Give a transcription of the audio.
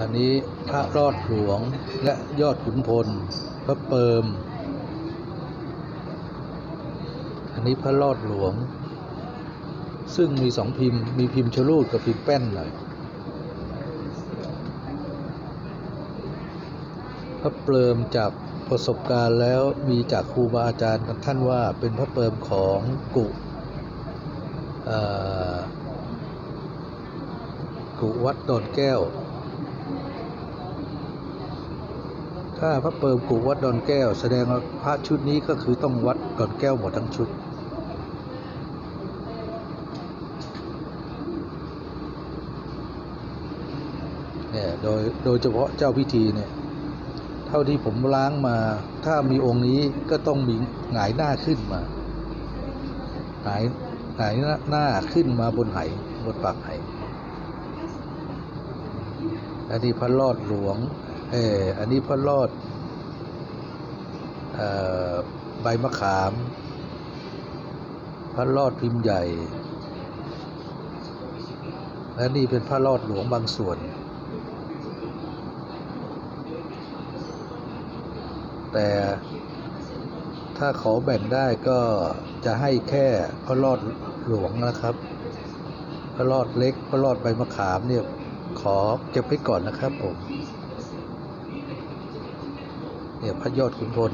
อันนี้พระรอดหลวงและยอดขุนพล พระเปิม อันนี้พระรอดหลวง ซึ่งมีสองพิมพ์ มีพิมพ์ชลูดกับพิมพ์แป้นหน่อยพระเปิมจากประสบการณ์แล้วมีจากครูบาอาจารย์ท่านว่าเป็นพระเปิมของกุกุวัดดอนแก้ว ถ้าพระเปิมกุวัดดอนแก้ว แสดงว่าพระชุดนี้ก็คือต้องวัดดอนแก้วหมดทั้งชุด เนี่ยโดยโดยเฉพาะเจ้าพิธีเนี่ย เท่าที่ผมล้างมา ถ้ามีองค์นี้ก็ต้องมีหงายหน้าขึ้นมาหงายหงายหน้าขึ้นมาบนไหบนปากไหอันนี้พระรอดหลวง เอออันนี้พระรอดอใบมะขามพระรอดพิมพ์ใหญ่ และนี่เป็นพระรอดหลวงบางส่วน แต่ถ้าขอแบ่งได้ก็จะให้แค่พระรอดหลวงนะครับ พระรอดเล็กพระรอดใบมะขามเนี่ยขอเก็บไว้ก่อนนะครับผม เนี่ยพระยอดขุนพล